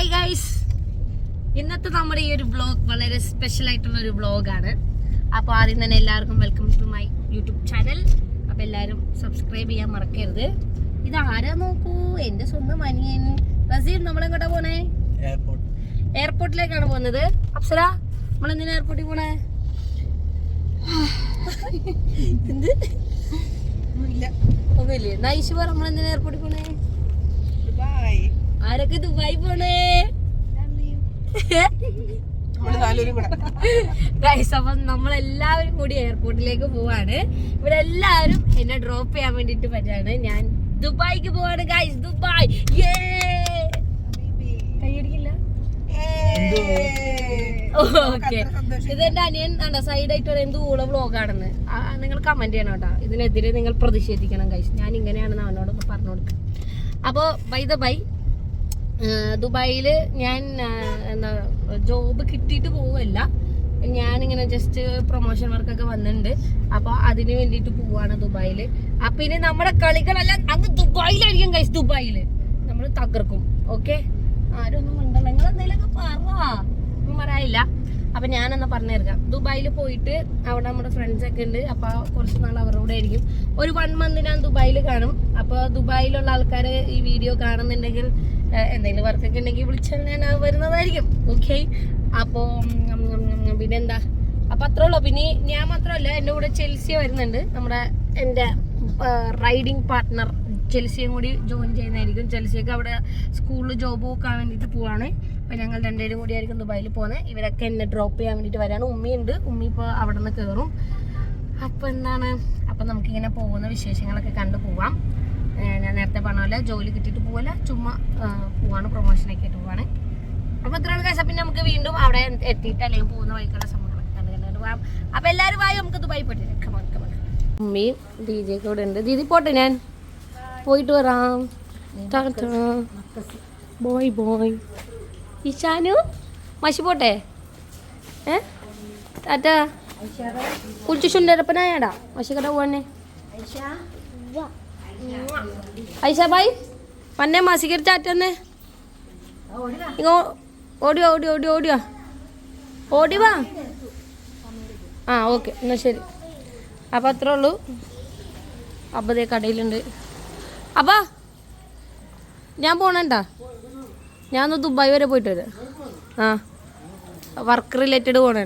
Hi guys ഇന്നത്തെ നമ്മുടെ ഈ ഒരു വ്ളോഗ് വളരെ സ്പെഷ്യൽ ആയിട്ടുള്ള ഒരു വ്ളോഗാണ് അപ്പോൾ ആദ്യം തന്നെ എല്ലാവർക്കും welcome to my YouTube channel അപ്പോൾ എല്ലാവരും സബ്സ്ക്രൈബ് ചെയ്യാൻ മറക്കരുത്. ഇത് ആരാ നോക്കൂ? എന്റെ സ്വന്തം അനിയൻ. റസീർ നമ്മളെങ്ങോട്ടാ പോണേ? എയർപോർട്ട് എയർപോർട്ടിലേക്കാണ് പോകുന്നത്? അപ്സര നമ്മളെന്തിനാ എയർപോർട്ടിൽ പോണേ? എന്ത്? ഒന്നുമില്ലേ. നൈഷ് പറ നമ്മളെന്തിനാ എയർപോർട്ടിൽ പോണേ? ദുബായ് ആരൊക്കെ ദുബായി പോണേ? അപ്പം നമ്മളെല്ലാവരും കൂടി എയർപോർട്ടിലേക്ക് പോവാണ്. ഇവിടെ എല്ലാവരും എന്നെ ഡ്രോപ്പ് ചെയ്യാൻ വേണ്ടിട്ട് പറ്റാണ് ഞാൻ ദുബായിക്ക് പോവാണ് ഗൈസ് ദുബായ്. കൈയടിക്കില്ല? ഓക്കെ ഇതെന്റെ അനിയൻ ആണോ. സൈഡ് ആയിട്ട് ഒരു എന്ത് ഊള വ്ളോഗാണെന്ന് നിങ്ങൾ കമന്റ് ചെയ്യണം കേട്ടോ. ഇതിനെതിരെ നിങ്ങൾ പ്രതിഷേധിക്കണം ഗൈസ് ഞാൻ ഇങ്ങനെയാണെന്ന് അവനോടൊക്കെ പറഞ്ഞു കൊടുക്കാം. അപ്പോൾ ബൈ ദ ബൈ ദുബായിൽ ഞാൻ എന്താ ജോബ് കിട്ടിയിട്ട് പോവല്ല ഞാനിങ്ങനെ ജസ്റ്റ് പ്രൊമോഷൻ വർക്കൊക്കെ വന്നിട്ടുണ്ട്. അപ്പോൾ അതിന് വേണ്ടിയിട്ട് പോവാണ് ദുബായിൽ അപ്പം ഇനി നമ്മുടെ കളികളെല്ലാം അങ്ങ് ദുബായിലായിരിക്കും കഴിച്ച് ദുബായിൽ നമ്മൾ തകർക്കും ഓക്കെ ആരൊന്നും ഒന്നും മിണ്ടല്ല നിങ്ങൾ എന്തെങ്കിലുമൊക്കെ പറ. പറയാനില്ല. അപ്പൊ ഞാനെന്നാ പറഞ്ഞു തരാം. ദുബായിൽ പോയിട്ട് അവിടെ നമ്മുടെ ഫ്രണ്ട്സ് ഒക്കെ ഉണ്ട്. അപ്പൊ കുറച്ച് നാൾ അവരുടെ കൂടെ ആയിരിക്കും. ഒരു വൺ മന്ത് ഞാൻ ദുബായിൽ കാണും. അപ്പൊ ദുബായിലുള്ള ആൾക്കാർ ഈ വീഡിയോ കാണുന്നുണ്ടെങ്കിൽ എന്തെങ്കിലും വർക്കൊക്കെ ഉണ്ടെങ്കിൽ വിളിച്ചാൽ ഞാൻ വരുന്നതായിരിക്കും. ഓക്കെ അപ്പോൾ പിന്നെന്താ? അപ്പൊ അത്രേ ഉള്ളൂ. പിന്നെ ഞാൻ മാത്രമല്ല എന്റെ കൂടെ ചെൽസിയ വരുന്നുണ്ട്. നമ്മുടെ എന്റെ റൈഡിങ് പാർട്ട്ണർ ചെൽസിയും കൂടി ജോയിൻ ചെയ്യുന്നതായിരിക്കും. ചെൽസിയൊക്കെ അവിടെ സ്കൂളിൽ ജോബ് നോക്കാൻ വേണ്ടിയിട്ട് പോവാണ്. അപ്പം ഞങ്ങൾ രണ്ടുപേരും കൂടി ആയിരിക്കും ദുബായിൽ പോകുന്നത് ഇവരൊക്കെ എന്നെ ഡ്രോപ്പ് ചെയ്യാൻ വേണ്ടിയിട്ട് വരാണ്. ഉമ്മയുണ്ട് ഉമ്മി ഇപ്പോൾ അവിടെ നിന്ന് കയറും അപ്പോൾ എന്താണ്? അപ്പം നമുക്കിങ്ങനെ പോകുന്ന വിശേഷങ്ങളൊക്കെ കണ്ടു പോവാം. ഞാൻ നേരത്തെ പറഞ്ഞ പോലെ ജോലി കിട്ടിയിട്ട് പോവല്ല ചുമ്മാ പോവാണ് പ്രൊമോഷനൊക്കെ ആയിട്ട് പോവാണ്. അപ്പൊ ഇത്രയുള്ള കഴിച്ചാൽ പിന്നെ നമുക്ക് വീണ്ടും അവിടെ എത്തിയിട്ട് അല്ലെങ്കിൽ പോകുന്ന വഴിക്കുള്ള സംഭവങ്ങളൊക്കെ പോകാം കണ്ടു പോവാം. അപ്പൊ എല്ലാവരും വായി നമുക്ക് ദുബായി പോയിട്ട് കമോൺ കമോൺ ഉമ്മയും ദീജെ കൂടെ ഉണ്ട്. ദീദി പോട്ടെ ഞാൻ? പോയിട്ട് വരാം. Boy boy. ഇഷാനു മഷി പോട്ടെ? ഏ? ടാറ്റ. കുളിച്ച് ചുണ്ടരപ്പനായാടാ. മഷി കട പോവാനെ ഐഷ ബായ് പന്നെ മാസിക്കൊരു ചാറ്റന്നെ ഇങ്ങോ ഓടിയോ ഓടിയോ ഓടിയോ ഓടിയോ. ഓടി വാ. ആ ഓക്കെ എന്നാൽ ശരി. അപ്പൊ അത്രേ ഉള്ളൂ. അപ്പം ദേ കടയിലുണ്ട്. അപ്പാ ഞാൻ പോണണ്ട? ഞാൻ ഒന്ന് ദുബായ് വരെ പോയിട്ട് വരാം. ആ വർക്ക് റിലേറ്റഡ് പോണേ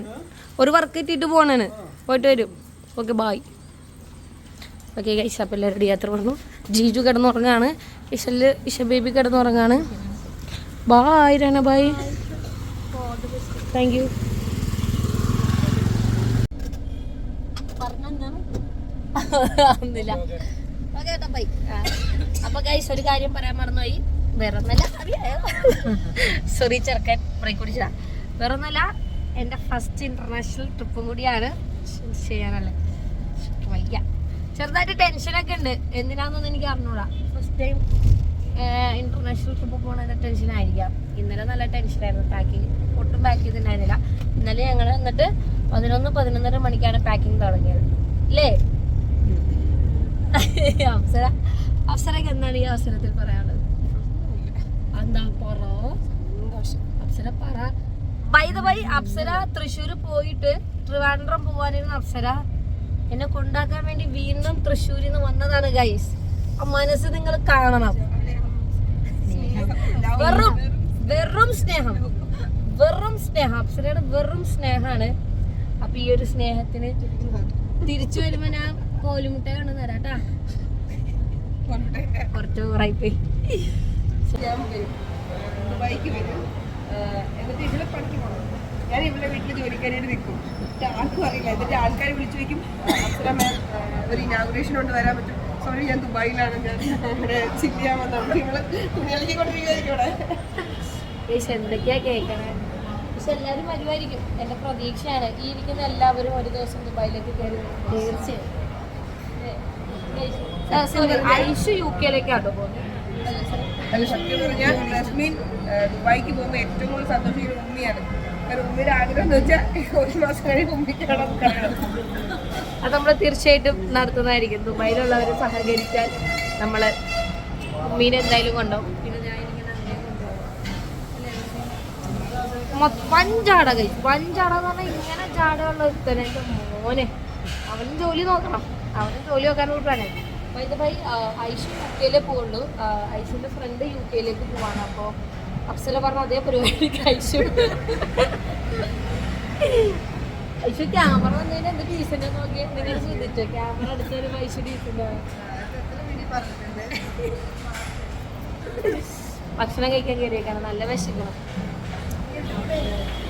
ഒരു വർക്ക് എത്തിയിട്ട് പോണേന്. പോയിട്ട് വരും. ഓക്കെ ബായ് ഓക്കെ ഗൈസ് അപ്പം എല്ലാവരും റെഡി യാത്ര പറഞ്ഞു ജീജു കിടന്നുറങ്ങാണ്. ഇഷൽ ഇഷ ബേബി കിടന്നുറങ്ങാണ്. ബായ് രണ ബായ് താങ്ക് യു അപ്പൊ ഗൈസ് ഒരു കാര്യം പറയാൻ മറന്നുപോയി. വേറെ ഒന്നല്ല സോറി ചെറുക്കൻ. ബ്രേക്ക് കുടിച്ചതാ. വേറെ ഒന്നല്ല എന്റെ ഫസ്റ്റ് ഇന്റർനാഷണൽ ട്രിപ്പും കൂടിയാണ് ചെയ്യാനല്ലേ? വയ്യ. ചെറുതായിട്ട് ടെൻഷനൊക്കെ ഉണ്ട്. എന്തിനാന്നൊന്നും എനിക്ക് അറിഞ്ഞൂടാ. ഫസ്റ്റ് ടൈം ഇന്റർനാഷണൽ ട്രിപ്പ് പോകണതിന്റെ ടെൻഷൻ ആയിരിക്കാം. ഇന്നലെ നല്ല ടെൻഷനായിരുന്നു പാക്കിങ് ഒട്ടും പാക്ക് ചെയ്തിട്ടുണ്ടായിരുന്നില്ല. ഇന്നലെ ഞങ്ങൾ എന്നിട്ട് പതിനൊന്ന് പതിനൊന്നര മണിക്കാണ് പാക്കിങ് തുടങ്ങിയത്. അല്ലേ അപ്സര അപ്സരക്ക് എന്താണ് ഈ അവസരത്തിൽ പറയാനുള്ളത്? എന്താ പറ? അപ്സര പറ. ബൈ ദ അപ്സര തൃശ്ശൂർ പോയിട്ട് ട്രിവാൻഡ്രം പോവാനിരുന്ന അപ്സര എന്നെ കൊണ്ടാക്കാൻ വേണ്ടി വീണ്ടും തൃശ്ശൂരിൽ നിന്ന് വന്നതാണ് ഗൈസ് ആ മനസ്സ് നിങ്ങൾ കാണണം. വെറും വെറും സ്നേഹം. വെറും സ്നേഹം. അപ്സരയുടെ വെറും സ്നേഹാണ് അപ്പൊ ഈ ഒരു സ്നേഹത്തിന് തിരിച്ചു വരുമ്പോ ഞാൻ കോലുമുട്ട കണ്ടു തരാട്ടാ. കുറച്ച് വരും. എന്നിട്ട് പണിക്ക് പോകണം ഞാൻ ഇവിടെ വീട്ടിൽ ജോലിക്കാനായിട്ട് നിൽക്കും. എന്നിട്ട് ആർക്കും അറിയില്ല. എന്നിട്ട് ആൾക്കാർ വിളിച്ചു വയ്ക്കും അപ്സര മാം ഒരു ഇനാഗുറേഷൻ കൊണ്ട് വരാൻ പറ്റും. സോറി ഞാൻ ദുബായിലാണ്. ഞാൻ ഇവിടെ ചില്ല് ചെയ്യാൻ വന്നത്. നിങ്ങൾ തുണികളിലേക്ക് കൊണ്ടിരിക്കുമായിരിക്കും ഇവിടെ. പക്ഷെ എന്തൊക്കെയാ കേൾക്കണേ പക്ഷെ എല്ലാവരും വരുമായിരിക്കും. എന്റെ പ്രതീക്ഷയാണ്. ഈ ഇരിക്കുന്ന എല്ലാവരും ഒരു ദിവസം ദുബായിലേക്ക് കയറി തീർച്ചയായും. ഐഷു യു കെയിലേക്കാട്ടോ പോകുന്നത് അല്ല സത്യം പറഞ്ഞാൽ റസ്മിൻ ദുബായിക്ക് പോകുമ്പോൾ ഏറ്റവും കൂടുതൽ സന്തോഷിക്കുന്ന ഉമ്മിയാണ്. അത് നമ്മൾ തീർച്ചയായിട്ടും നടത്തുന്നതായിരിക്കും. ദുബായിലുള്ളവർ സഹകരിച്ചാൽ നമ്മൾ മീൻ എന്തായാലും കൊണ്ടുപോകും. പിന്നെ വഞ്ചാട കൈ വഞ്ചാട എന്ന് പറഞ്ഞാൽ ഇങ്ങനെ ജാടയുള്ള ഒരുത്തനെ മോനെ. അവന് ജോലി നോക്കണം. അവന് ജോലി നോക്കാൻ വൈദ്യഭായി ഐഷു യു കെയിലേ പോകുള്ളൂ ഐഷുവിന്റെ ഫ്രണ്ട് യു കെയിലേക്ക് പോവാണ്. അപ്പോൾ അപ്സല പറഞ്ഞ അതേ പരിപാടിക്ക് കഴിച്ചു. ക്യാമറ വന്നതിന് എന്ത് ഡീസന്റ് നോക്കി നിങ്ങൾ ശ്രദ്ധിച്ചോ ക്യാമറ അടിച്ചൊരു പൈസ ഡീസന്റ് ഭക്ഷണം കഴിക്കാൻ കയറിയേക്കാണ്. നല്ല വിശക്കണം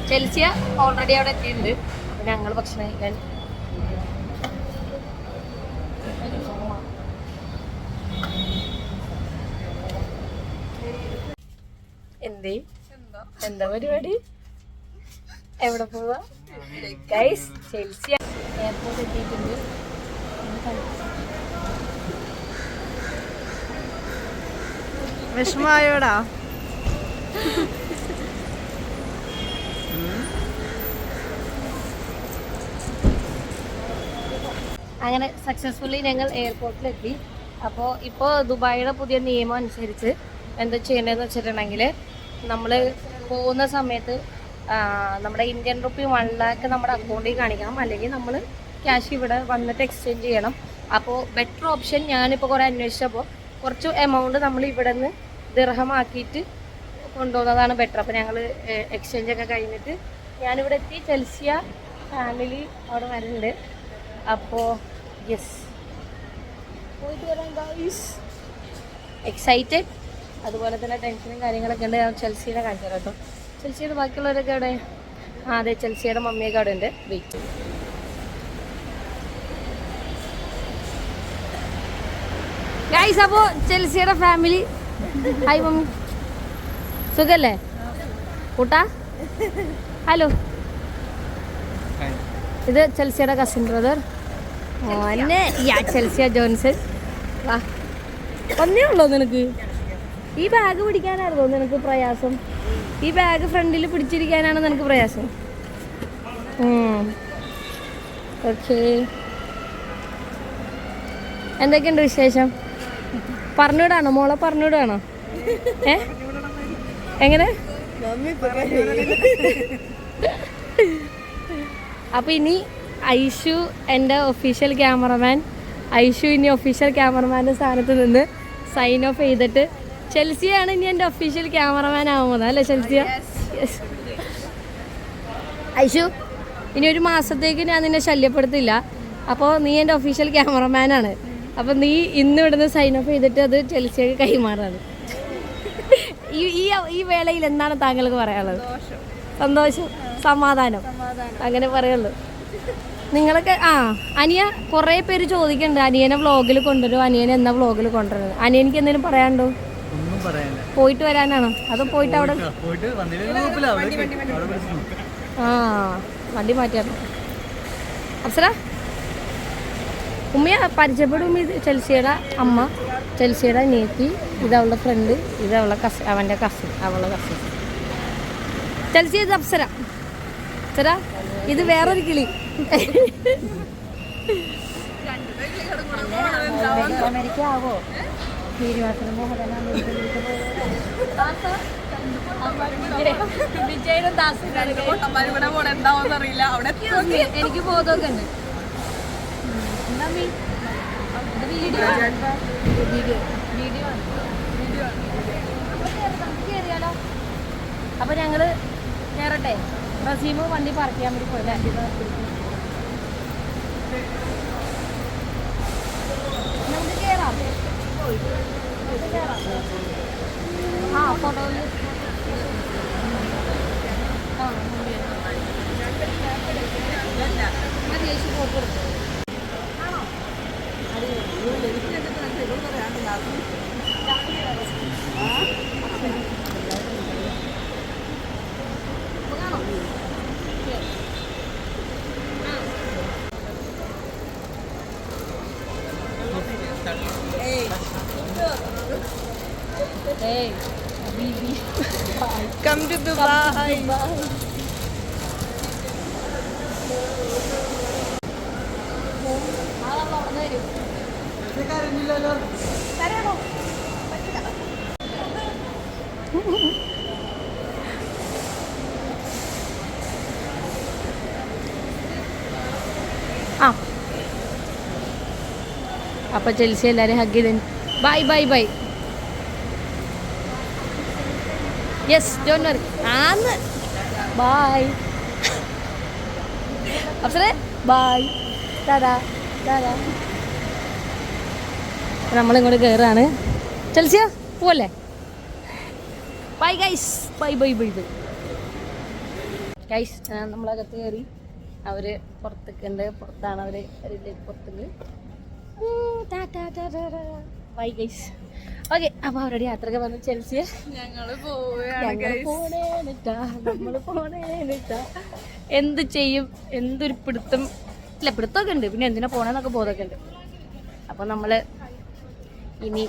ചെൽസിയ ഓൾറെഡി അവിടെ എത്തിയിട്ടുണ്ട്. അപ്പൊ ഞങ്ങൾ ഭക്ഷണം കഴിക്കാൻ എന്തേ? എന്താ പരിപാടി? എവിടെ പോവാ? ഗൈസ് ചെൽസിയ എയർപോർട്ട് എത്തിയിട്ടുണ്ട്. വിഷമായോടാ അങ്ങനെ സക്സസ്ഫുള്ളി ഞങ്ങൾ എയർപോർട്ടിലെത്തി അപ്പോൾ ഇപ്പോൾ ദുബായിയുടെ പുതിയ നിയമം അനുസരിച്ച് എന്താ ചെയ്യേണ്ടതെന്ന് വെച്ചിട്ടുണ്ടെങ്കിൽ നമ്മൾ പോകുന്ന സമയത്ത് നമ്മുടെ ഇന്ത്യൻ റുപ്പി വൺ ലാക്ക് നമ്മുടെ അക്കൗണ്ടിൽ കാണിക്കണം. അല്ലെങ്കിൽ നമ്മൾ ക്യാഷ് ഇവിടെ വന്നിട്ട് എക്സ്ചേഞ്ച് ചെയ്യണം. അപ്പോൾ ബെറ്റർ ഓപ്ഷൻ ഞാനിപ്പോൾ കുറേ അന്വേഷിച്ചപ്പോൾ കുറച്ച് എമൗണ്ട് നമ്മൾ ഇവിടെ നിന്ന് ദീർഘമാക്കിയിട്ട് കൊണ്ടുപോകുന്നതാണ് ബെറ്റർ അപ്പോൾ ഞങ്ങൾ എക്സ്ചേഞ്ച് ഒക്കെ കഴിഞ്ഞിട്ട് ഞാനിവിടെ എത്തി. ചെൽസിയ ഫാമിലി അവിടെ വരുന്നുണ്ട് അപ്പോൾ യെസ് പോയിട്ട് വരാം എക്സൈറ്റഡ് അതുപോലെ തന്നെ ടെൻഷനും കാര്യങ്ങളൊക്കെ ഉണ്ട്. ഞാൻ ചെൽസിയുടെ കാണിച്ചു കേട്ടോ. ചെൽസിയുടെ ബാക്കിയുള്ളവരൊക്കെ അവിടെ ആ അതെ ചെൽസിയുടെ മമ്മിയൊക്കെ അവിടെ ഉണ്ട്. വെയിറ്റ് ഗൈസ് അപ്പോൾ ചെൽസിയുടെ ഫാമിലി ഹായ് മമ്മി. സുഖല്ലേ? കൂട്ടാ? ഹലോ ഇത് ചെൽസിയുടെ കസിൻ ബ്രദർ മോനെ യാ ചെൽസിയ ജോൺസൺ. വാ. ഒന്നേ ഉള്ളോ നിനക്ക്? ഈ ബാഗ് പിടിക്കാനായിരുന്നോ നിനക്ക് പ്രയാസം. ഈ ബാഗ് ഫ്രണ്ടിൽ പിടിച്ചിരിക്കാനാണ് നിനക്ക് പ്രയാസം. ഓക്കെ എന്തൊക്കെയുണ്ട് വിശേഷം? പറഞ്ഞുവിടാണോ? മോളെ പറഞ്ഞുവിടാണോ? ഏ? എങ്ങനെ? അപ്പൊ ഇനി ഐഷു എന്റെ ഒഫീഷ്യൽ ക്യാമറമാൻ ഐഷു ഇനി ഒഫീഷ്യൽ ക്യാമറമാന്റെ സ്ഥാനത്ത് നിന്ന് സൈൻ ഓഫ് ചെയ്തിട്ട് ചെൽസിയാണ് ഇനി എന്റെ ഒഫീഷ്യൽ ക്യാമറമാൻ ആവുന്നത് അല്ലേ ചെൽസിയ? ഐഷു? ഇനി ഒരു മാസത്തേക്ക് ഞാൻ നിന്നെ ശല്യപ്പെടുത്തില്ല. അപ്പോൾ നീ എന്റെ ഒഫീഷ്യൽ ക്യാമറമാൻ ആണ്. അപ്പോൾ നീ ഇന്ന് ഇവിടുന്ന് സൈൻ ഓഫ് ചെയ്തിട്ട് അത് ചെൽസിയൊക്കെ കൈമാറാണ്. ഈ ഈ ഈ വേളയിൽ എന്താണ് താങ്കൾക്ക് പറയാനുള്ളത്? സന്തോഷം. സമാധാനം. അങ്ങനെ പറയുള്ളൂ. നിങ്ങളൊക്കെ ആ അനിയ കുറേ പേര് ചോദിക്കുന്നുണ്ട് അനിയനെ വ്ളോഗിൽ കൊണ്ടുവരും. അനിയനെ എന്നാ വ്ളോഗിൽ കൊണ്ടുവരുന്നത്? അനിയനിക്ക് എന്തെങ്കിലും പറയാനുണ്ടോ? പോയിട്ട് വരാനാണോ? അതോ പോയിട്ട് അവിടെ ആ വണ്ടി മാറ്റിയായിരുന്നു അപ്സര? ഉമ്മയെ പരിചയപ്പെടും ഇത് ചെൽസിയുടെ അമ്മ ചെൽസിയുടെ നീത്തി ഇത് അവളുടെ ഫ്രണ്ട് ഇത് അവളുടെ കസ അവന്റെ കസിൻ അവളുടെ കസിൻ ചെൽസി ഇത് അപ്സര. അപ്സര ഇത് വേറൊരു കിളി. അമേരിക്ക ആവോ? എനിക്ക് ബോധമൊക്കെ ഉണ്ട്. വീഡിയോ? വീഡിയോ. അപ്പൊ ഞങ്ങൾ കയറട്ടെ റസീമ് വണ്ടി പാർക്ക് ചെയ്യാൻ വേണ്ടി പോയല്ലേ നമുക്ക് കയറാം നമുക്ക് കയറാം ആ ഫോട്ടോയിൽ ആ മതി ചേച്ചി ഫോട്ടോ എടുത്തു Hey, Dubai. ആ. അപ്പോൾ ചെൽസി എല്ലാവരും ഹഗ് ചെയ്തു bye bye bye yes don't worry ആന്ന്. ബൈ അപ്സരെ ബൈ ടാടാ ടാടാ. നമ്മളിങ്ങോട്ട് കയറാണ് ചെൽസിയ പോവല്ലേ? Bye guys bye bye bye bye guys നമ്മളകത്ത് കയറി അവർ പുറത്തൊക്കെ. ഉണ്ട് പുറത്താണ് അവർ പുറത്തുണ്ട് ബൈ ഗൈസ് ഓക്കെ അപ്പൊ അവരുടെ യാത്രയൊക്കെ വന്ന് ചെൽസിയ ഞങ്ങൾ നമ്മൾ. എന്ത് ചെയ്യും? എന്തൊരു പിടുത്തം? ഇല്ല പിടുത്തമൊക്കെ ഉണ്ട്. പിന്നെ എന്തിനാ പോണെന്നൊക്കെ ബോധമൊക്കെ ഉണ്ട്. അപ്പൊ നമ്മൾ ഇനി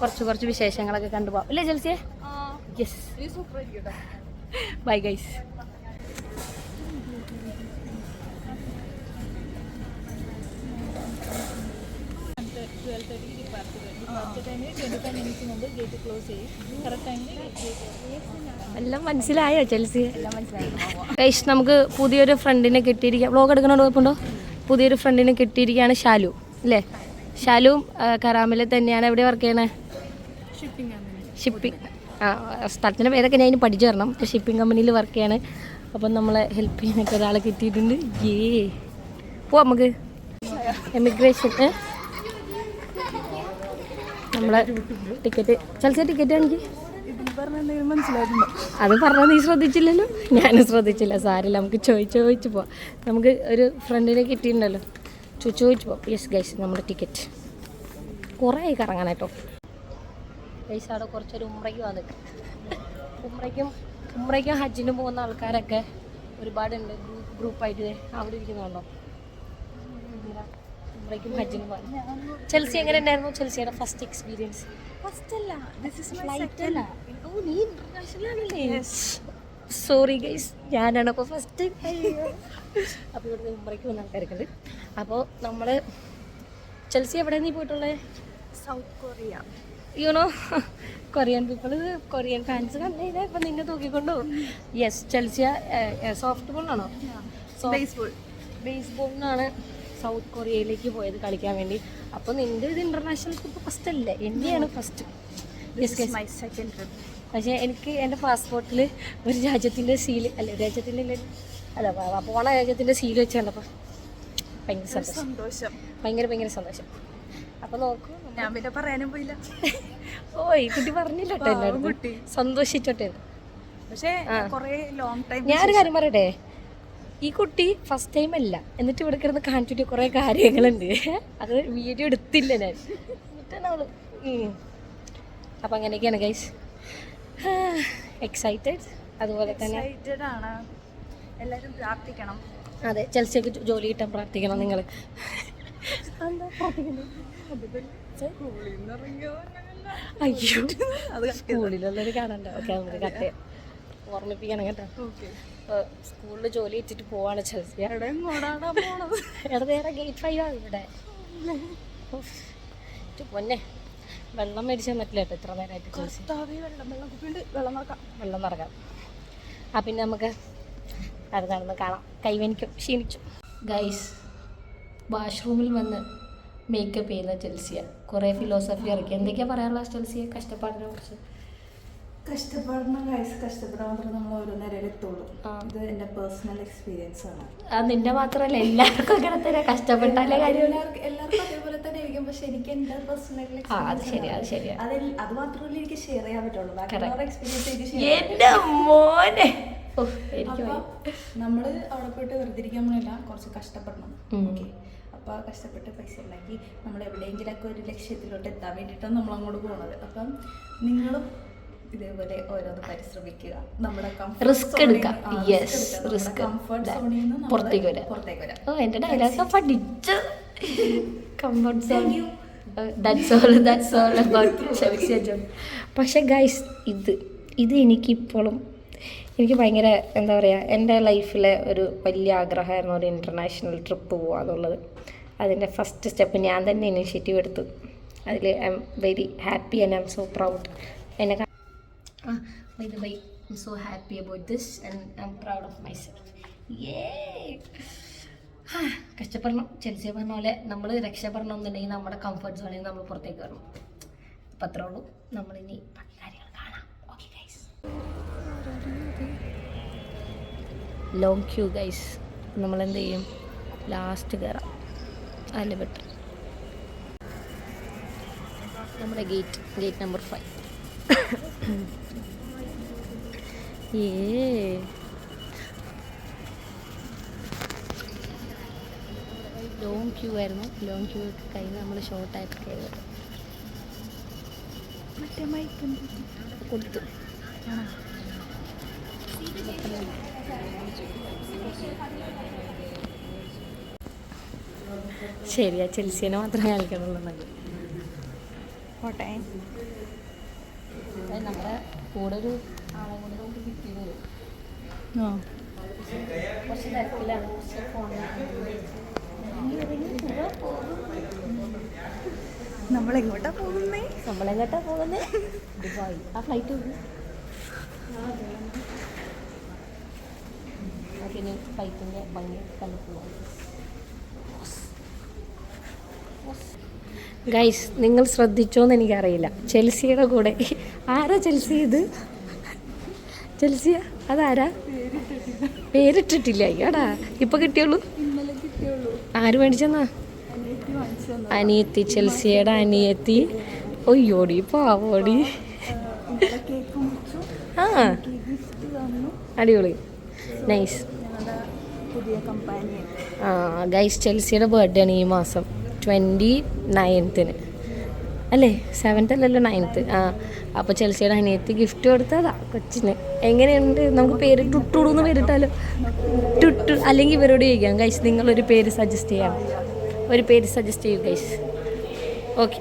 കുറച്ച് കുറച്ച് വിശേഷങ്ങളൊക്കെ കണ്ടുപോകാം അല്ലേ ബൈ യെസ് സൂപ്പർ ആയിരിക്കും ബൈ ഗൈസ് എല്ലാം മനസ്സിലായോ ചെൽസി? എല്ലാം മനസ്സിലായി നമുക്ക് പുതിയൊരു ഫ്രണ്ടിനെ കിട്ടിയിരിക്കാം വ്ലോഗ് എടുക്കണോ കുഴപ്പമുണ്ടോ? പുതിയൊരു ഫ്രണ്ടിനെ കിട്ടിയിരിക്കുകയാണ് ഷാലു അല്ലേ? ഷാലുവും കറാമിൽ തന്നെയാണ് എവിടെ വർക്ക് ചെയ്യണേ? ഷിപ്പിംഗ് ആ സ്ഥലത്തിന്റെ പേരൊക്കെ ഞാൻ ഇനി പഠിച്ചു തരണം ഷിപ്പിംഗ് കമ്പനിയിൽ വർക്ക് ചെയ്യാണ്. അപ്പം നമ്മളെ ഹെൽപ്പ് ചെയ്യാനൊക്കെ ഒരാളെ കിട്ടിയിട്ടുണ്ട്. ഏ പോ നമുക്ക്. എമിഗ്രേഷൻ നമ്മളെ ടിക്കറ്റ് ചലച്ച ടിക്കറ്റ് ആണെങ്കിൽ അത് പറഞ്ഞാൽ നീ ശ്രദ്ധിച്ചില്ലല്ലോ? ഞാനും ശ്രദ്ധിച്ചില്ല. സാരില്ല നമുക്ക് ചോദിച്ച് ചോദിച്ച് പോവാം. നമുക്ക് ഒരു ഫ്രണ്ടിനെ കിട്ടിയിട്ടുണ്ടല്ലോ. ചോദിച്ചു ചോദിച്ച് പോവാം. യെസ് ഗൈസ് നമ്മുടെ ടിക്കറ്റ് കുറേ ആയി കറങ്ങാനായിട്ടോ ഗൈസ് അവിടെ കുറച്ചൊരു ഉമ്രയ്ക്ക് വന്നു ഉമ്രയ്ക്കും ഉമ്രയ്ക്കും ഹജ്ജിനും പോകുന്ന ആൾക്കാരൊക്കെ ഒരുപാടുണ്ട്. ഗ്രൂപ്പ് ഗ്രൂപ്പായിട്ട് അവിടെ ഇരിക്കുന്നുണ്ടോ ഉമ്രയ്ക്കും ഹജ്ജിനും പോയി ചെൽസി എങ്ങനെ ഉണ്ടായിരുന്നു ചെൽസിയുടെ ഫസ്റ്റ് എക്സ്പീരിയൻസ് ഫസ്റ്റ് അല്ല ദിസ് ഇസ് ഫ്ലൈറ്റ് അല്ല? ഓ നീ ഇന്റർനാഷണൽ ആണല്ലേ? സോറി ഗൈസ് ഞാനാണ് അപ്പോൾ ഫസ്റ്റ് അപ്പോൾ ഇവിടുന്ന് ഉംറയ്ക്ക് വന്ന ആൾക്കാരൊക്കെ ഉണ്ട്. അപ്പോൾ നമ്മൾ ചെൽസി എവിടെ നീ പോയിട്ടുള്ളത് South Korea you know Korean people Korean fans കണ്ടു കഴിഞ്ഞാൽ ഇപ്പം നിന്നെ തൂക്കിക്കൊണ്ടു യെസ് ചെൽസിയ സോഫ്റ്റ് ബോളാണോ ബേസ്ബോൾ ബേസ്ബോളിനാണ് സൗത്ത് കൊറിയയിലേക്ക് പോയത് കളിക്കാൻ വേണ്ടി. അപ്പോൾ നിന്റെ ഇത് ഇന്റർനാഷണൽ ട്രിപ്പ് ഫസ്റ്റ് അല്ലേ? എന്റെയാണ് ഫസ്റ്റ് മൈ സെക്കൻഡ് ട്രിപ്പ് പക്ഷേ എനിക്ക് എന്റെ പാസ്പോർട്ടിൽ ഒരു രാജ്യത്തിന്റെ സീൽ അല്ല രാജ്യത്തിന്റെ രാജ്യത്തിന്റെ അല്ല പോണ രാജ്യത്തിന്റെ സീൽ വെച്ച് കണ്ടപ്പോൾ ഭയങ്കര സന്തോഷം. ഭയങ്കര ഭയങ്കര സന്തോഷം. അപ്പോൾ നോക്കൂ. ഞാൻ പിന്നെ പറയാനും പോയില്ല. ഓ ഈ കുട്ടി പറഞ്ഞില്ല കേട്ടോ കുട്ടി. സന്തോഷിച്ചോട്ടെ. പക്ഷേ ടൈം ഞാനൊരു കാര്യം പറയട്ടെ? ഈ കുട്ടി ഫസ്റ്റ് ടൈം അല്ല. എന്നിട്ട് ഇവിടെ കിടന്ന് കാണിച്ചിട്ട് കുറേ കാര്യങ്ങളുണ്ട്. അത് വീഡിയോ എടുത്തില്ല ഞാൻ. എന്നിട്ടാണ് അവൾ. അപ്പം അങ്ങനെയൊക്കെയാണ് ഗൈസ് എക്സൈറ്റഡ് അതുപോലെ തന്നെ. എല്ലാരും പ്രാർത്ഥിക്കണം. അതെ ചെൽസിയൊക്കെ ജോലി കിട്ടാൻ പ്രാർത്ഥിക്കണം നിങ്ങൾ അയ്യോ. സ്കൂളിലുള്ളവർ കാണണ്ട. ഓക്കെ നമുക്ക് കട്ട് ചെയ്യാം. ഓർമ്മിപ്പിക്കണം കേട്ടോ. അപ്പോൾ സ്കൂളിൽ ജോലി ഇട്ടിട്ട് പോവാണ് ചെൽസി. എടാ നേരെ ഗേറ്റ് ഫൈവ് ആണ് ഇവിടെ. പൊന്നെ. വെള്ളം മേടിച്ച് തന്നിട്ടില്ല കേട്ടോ ഇത്ര നേരമായിട്ട് ചെൽസി. വെള്ളം നിറക്കാം വെള്ളം നിറക്കാം ആ പിന്നെ നമുക്ക് അത് നടന്ന് കാണാം. കൈവനിക്കും ക്ഷീണിച്ചു ഗൈസ് വാഷ്റൂമിൽ വന്ന് മേക്കപ്പ് ചെയ്യുന്ന ചെൽസിയ. കുറേ ഫിലോസഫി ഇറക്കി എന്തൊക്കെയാ പറയാനുള്ള ചെൽസിയ? കഷ്ടപ്പാടിനെ കുറിച്ച്. കഷ്ടപ്പെടണം ഗൈസ് കഷ്ടപ്പെടാൻ മാത്രമേ നമ്മൾ ഓരോ നേരം എത്തുള്ളൂ. ഇത് എന്റെ പേഴ്സണൽ എക്സ്പീരിയൻസ് ആണ്. അത് നിന്റെ മാത്രമല്ല എല്ലാവർക്കും അങ്ങനെ തന്നെ കഷ്ടപ്പെട്ടാലേ കാര്യം എല്ലാവർക്കും അതേപോലെ തന്നെ ആയിരിക്കും. പക്ഷെ എനിക്ക് എന്റെ പേഴ്സണൽ എക്സ്പീരിയൻസ് അത് ശരിയാ അത് ശരിയാ. അത് അത് മാത്രമല്ല എനിക്ക് ഷെയർ ചെയ്യാൻ പറ്റുള്ളൂ. എക്സ്പീരിയൻസ് എനിക്ക് എന്റെ മോനെ. നമ്മൾ അവിടെ പോയിട്ട് വെറുതെ ഇരിക്കാൻ പോണില്ല. കുറച്ച് കഷ്ടപ്പെടണം. ഓക്കെ അപ്പൊ ആ കഷ്ടപ്പെട്ട് പൈസ ഉണ്ടാക്കി നമ്മൾ എവിടെയെങ്കിലൊക്കെ ഒരു ലക്ഷ്യത്തിലോട്ട് എത്താൻ വേണ്ടിയിട്ടാണ് നമ്മൾ അങ്ങോട്ട് പോകുന്നത് അപ്പം നിങ്ങളും ഇതേപോലെ ഓരോന്ന് പരിശ്രമിക്കുക. നമ്മുടെ റിസ്ക് എടുക്കാം. യെസ് റിസ്ക് പുറത്തേക്ക് വരാം. പുറത്തേക്ക് വരാം. ഓ എന്റെ ഡയലോഗ് പഠിച്ചു. Comfort zone that's all that's all about പക്ഷേ ഗൈസ് ഇത് ഇത് എനിക്കിപ്പോഴും എനിക്ക് ഭയങ്കര എന്താ പറയുക എന്റെ ലൈഫിലെ ഒരു വലിയ ആഗ്രഹമായിരുന്നു ഒരു ഇന്റർനാഷണൽ ട്രിപ്പ് പോകുക എന്നുള്ളത്. അതിന്റെ ഫസ്റ്റ് സ്റ്റെപ്പ് ഞാൻ തന്നെ ഇനിഷ്യേറ്റീവ് എടുത്തു. അതിൽ I'm very happy and I'm so proud എന്നെ Ah, by the way, I'm so happy about this and I'm proud of myself. Yay! കഷ്ടപ്പെടണം. ചെൽസിയെ പറഞ്ഞ പോലെ നമ്മൾ രക്ഷപ്പെടണം എന്നുണ്ടെങ്കിൽ നമ്മുടെ കംഫർട്ട് സോണിൽ നമ്മൾ പുറത്തേക്ക് വരണം. അപ്പം അത്രേ ഉള്ളൂ. നമ്മളിനി ബാക്കി കാര്യങ്ങൾ കാണാം. Okay guys long queue guys നമ്മൾ എന്ത് ചെയ്യും? ലാസ്റ്റ് കയറാം അതിന്റെ ബെറ്റർ നമ്മുടെ gate gate number five A long queue ആയിരുന്നു. ലോങ് ക്യൂ കഴിഞ്ഞ് നമ്മൾ ഷോർട്ടായിട്ട് കയറി മറ്റേ മൈക്ക് കൊടുത്തു. ശരിയാ ചെൽസിനെ മാത്രമേ കളിക്കണുള്ളൂ പോട്ടെ. നമ്മുടെ കൂടെ ഒരു ആളെ കൂടെ നമുക്ക് കുറച്ച് തിരക്കിലാണ് കുറച്ച് എങ്ങോട്ടാ പോകുന്നേ? നമ്മളെങ്ങോട്ടാ പോകുന്നേ? ദുബായ്. ആ ഫ്ലൈറ്റ് അതിന് ഫ്ലൈറ്റിന്റെ ഭംഗി കണ്ടു പോവാം ഗൈസ് നിങ്ങൾ ശ്രദ്ധിച്ചോന്ന് എനിക്കറിയില്ല. ചെൽസിയുടെ കൂടെ. ആരാ ചെൽസി ഇത്? ചെൽസിയ അതാരാ? പേരിട്ടിട്ടില്ല. അയ്യാടാ ഇപ്പൊ കിട്ടിയുള്ളൂ? ആര് മേടിച്ചെന്നാ? അനിയത്തി ചെൽസിയുടെ അനിയത്തി. ഒയ്യോടി പാവോടി. ആ അടിപൊളി. നൈസ് ആ ഗൈസ് ചെൽസിയുടെ ബർത്ത്ഡേ ആണ് ഈ മാസം. ട്വന്റി നയൻത്തിന് അല്ലേ? സെവൻത്ത് അല്ലല്ലോ നയൻത്ത് ആ അപ്പോൾ ചെൽസിയുടെ അനിയത്തി ഗിഫ്റ്റ് കൊടുത്തതാ കൊച്ചിന്. എങ്ങനെയുണ്ട്? നമുക്ക് പേര് ടുട്ടുടു എന്ന് പേരിട്ടാലോ? ടുട്ടു അല്ലെങ്കിൽ ഇവരോട് ചോദിക്കാം. കൈസ് നിങ്ങളൊരു പേര് സജസ്റ്റ് ചെയ്യാം. ഒരു പേര് സജസ്റ്റ് ചെയ്യൂ കൈസ് ഓക്കെ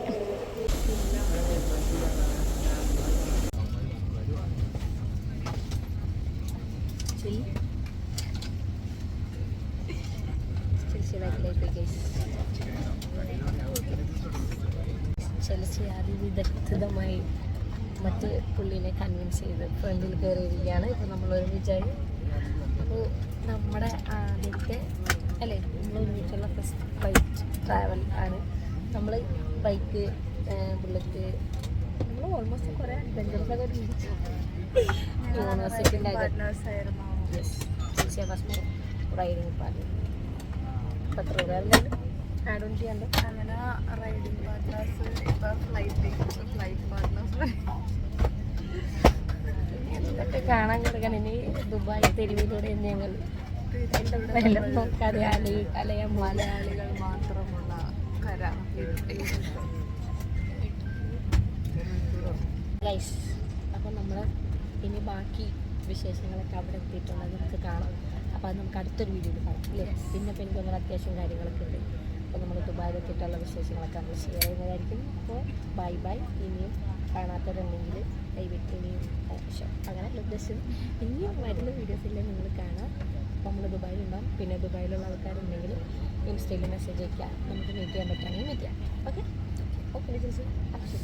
ചെൽസി ബാക്കിലേക്ക് ഗൈസ് ചെൽസി അതിവിദഗ്ധമായി മറ്റ് പുള്ളിനെ കൺവിൻസ് ചെയ്ത് ഫ്രണ്ടിൽ കയറിയിരിക്കുകയാണ് ഇപ്പോൾ നമ്മൾ ഒരുമിച്ചായി അപ്പോൾ നമ്മുടെ ആദ്യത്തെ അല്ലേ നമ്മൾ ഒരുമിച്ചുള്ള ഫസ്റ്റ് ബൈക്ക് ട്രാവൽ ആണ്. നമ്മൾ ബൈക്ക് ബുള്ളറ്റ് നമ്മൾ ഓൾമോസ്റ്റ് കുറേ അഡ്വഞ്ചറൊക്കെ ഒരുമിച്ച് യെസ് ചെൽസിയ ഫസ്റ്റ് റൈഡിങ് പാർട്ടി എത്ര രൂപ ആഡ് ഓൺ ചെയ്യാണ്ട് അങ്ങനെ riding partners flight flight partners ഇതൊക്കെ കാണാൻ കിടക്കണം ഇനി ദുബായ് തെരുവിലൂടെ ഞങ്ങൾ കരയാളി കലയ മലയാളികൾ മാത്രമുള്ള കര ഗൈസ് അപ്പോൾ നമ്മൾ ഇനി ബാക്കി വിശേഷങ്ങളൊക്കെ അവിടെ എത്തിയിട്ടുള്ളത് നമുക്ക് കാണാം. അപ്പോൾ അത് നമുക്ക് അടുത്തൊരു വീഡിയോയിൽ കാണാം അല്ലേ? പിന്നെ ഇപ്പോൾ എനിക്ക് തോന്നുന്നു അത്യാവശ്യം കാര്യങ്ങളൊക്കെ ഉണ്ട്. അപ്പോൾ നമ്മൾ ദുബായിൽ എത്തിയിട്ടുള്ള വിശേഷങ്ങളൊക്കെ നമ്മൾ ഷെയർ ചെയ്യുന്നതായിരിക്കും. അപ്പോൾ ബൈ ബൈ ഇനിയും കാണാത്തവരുണ്ടെങ്കിൽ ദയവിട്ട് അങ്ങനെ ലൊക്കേഷൻ ഇനിയും വരുന്ന വീഡിയോസിൽ നിങ്ങൾ കാണാം. അപ്പോൾ നമ്മൾ ദുബായിലുണ്ടാവും പിന്നെ ദുബായിലുള്ള ആൾക്കാരുണ്ടെങ്കിൽ ഇൻസ്റ്റയിൽ മെസ്സേജ് അയക്കുക നമുക്ക് മീറ്റ് ചെയ്യാൻ പറ്റുകയാണെങ്കിൽ മീറ്റ് ചെയ്യാം. Okay okay just Akshaya